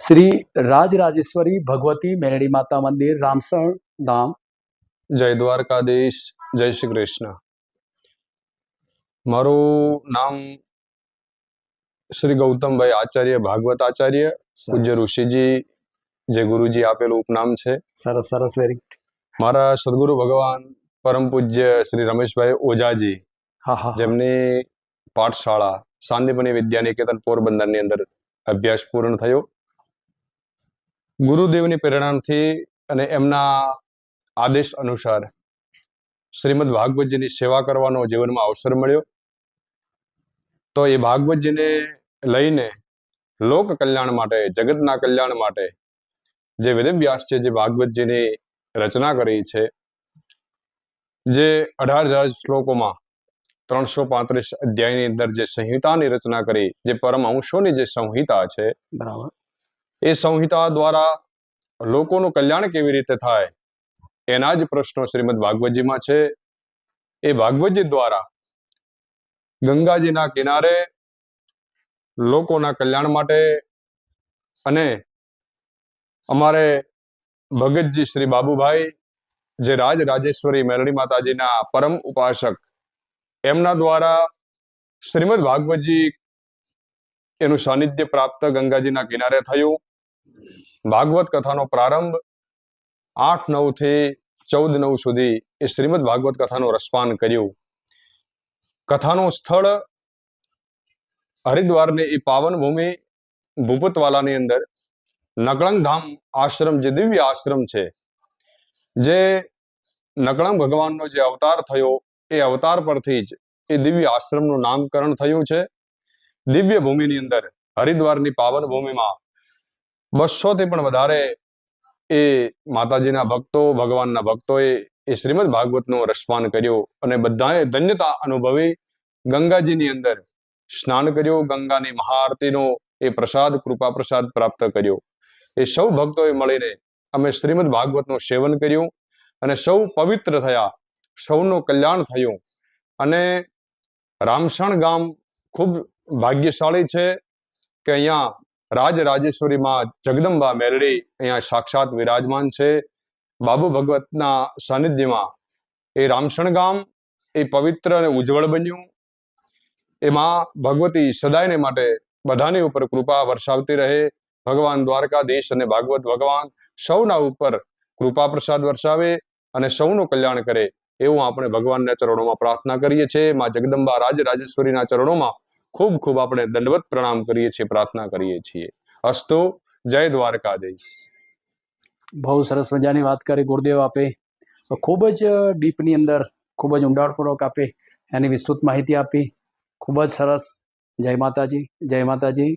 શ્રી રાજરાજેશ્વરી ભગવતી મેરડી માતા મંદિર રામસણ ધામ જય દ્વારકાધીશ જય શ્રી કૃષ્ણ. મારું નામ શ્રી ગૌતમભાઈ આચાર્ય ભાગવત આચાર્ય પૂજ્ય ઋષિજી જે ગુરુજી આપેલું ઉપનામ છે. સરસ સરસ વેરી મારા સદગુરુ ભગવાન પરમ પૂજ્ય શ્રી રમેશભાઈ ઓઝાજી હા હા જેમની પાઠશાળા શાંતિપની વિદ્યા નિકેતન પોરબંદરની અંદર અભ્યાસ પૂર્ણ થયો. ગુરુદેવની પ્રેરણાથી અને એમના આદેશ અનુસાર શ્રીમદ ભાગવતજીની સેવા કરવાનો જીવનમાં અવસર મળ્યો. તો એ ભાગવતજીને લઈને લોક કલ્યાણ માટે, જગતના કલ્યાણ માટે જે વેદવ્યાસ છે, જે ભાગવતજીની રચના કરી છે, જે અઢાર હજાર શ્લોકોમાં ત્રણસો પાંત્રીસ અધ્યાયની અંદર જે સંહિતાની રચના કરી, જે પરમ અંશોની જે સંહિતા છે, બરાબર. એ સંહિતા દ્વારા લોકોનું કલ્યાણ કેવી રીતે થાય? એના જ પ્રશ્નો શ્રીમદ ભાગવતજીમાં છે. એ ભાગવતજી દ્વારા ગંગાજીના કિનારે લોકોના કલ્યાણ માટે અને અમારે ભગતજી શ્રી બાબુભાઈ, જે રાજ રાજેશ્વરી મેલડી માતાજીના પરમ ઉપાસક, એમના દ્વારા શ્રીમદ ભાગવતજી એનું સાનિધ્ય પ્રાપ્ત ગંગાજીના કિનારે થયું. ભાગવત કથાનો પ્રારંભ આઠ નવથી ચૌદ નવ સુધી એ શ્રીમદ ભાગવત કથાનું રસપાન કર્યું. કથાનું સ્થળ હરિદ્વારની એ પાવન ભૂમિ ભૂપતવાલાની અંદર નકળંગ ધામ આશ્રમ જે દિવ્ય આશ્રમ છે, જે નકળંગ ભગવાનનો જે અવતાર થયો એ અવતાર પરથી જ એ દિવ્ય આશ્રમનું નામકરણ થયું છે. દિવ્ય ભૂમિની અંદર હરિદ્વારની પાવન ભૂમિમાં બસો થી પણ વધારે એ માતાજીના ભક્તો, ભગવાનના ભક્તોએ એ શ્રીમદ ભાગવતનું રસપાન કર્યું અને બધાએ ધન્યતા અનુભવી ગંગાજીની અંદર સ્નાન કર્યું, ગંગાની મહાઆરતીનો એ પ્રસાદ કૃપા પ્રસાદ પ્રાપ્ત કર્યો. એ સૌ ભક્તોએ મળીને અમે શ્રીમદ ભાગવતનું સેવન કર્યું અને સૌ પવિત્ર થયા, સૌનું કલ્યાણ થયું અને રામસણ ગામ ખૂબ ભાગ્યશાળી છે કે અહીંયા રાજ રાજેશ્વરીમાં જગદંબા મેલડી અહીંયા સાક્ષાત વિરાજમાન છે. બાબુ ભગવતના સાનિધ્યમાં એ રામસણ ગામ એ પવિત્ર અને ઉજ્જવળ બન્યું. એમાં ભગવતી સદાયને માટે બધાની ઉપર કૃપા વરસાવતી રહે. ભગવાન દ્વારકાધીશ અને ભાગવત ભગવાન સૌના ઉપર કૃપા પ્રસાદ વરસાવે અને સૌનું કલ્યાણ કરે. એવું આપણે ભગવાનના ચરણોમાં પ્રાર્થના કરીએ છીએ. માં જગદંબા રાજ રાજેશ્વરીના ચરણોમાં ખૂબ ખૂબ આપણે દંડવત પ્રણામ કરીએ છીએ, પ્રાર્થના કરીએ છીએ. અસ્તુ, જય દ્વારકાધીશ. બહુ સરસ મજાની વાત કરી ગુરુદેવ આપે. ખૂબ જ ડીપની અંદર ખૂબ જ ઊંડાણપૂર્વક આપે, એની વિસ્તૃત માહિતી આપી. ખૂબ જ સરસ. જય માતાજી જય માતાજી.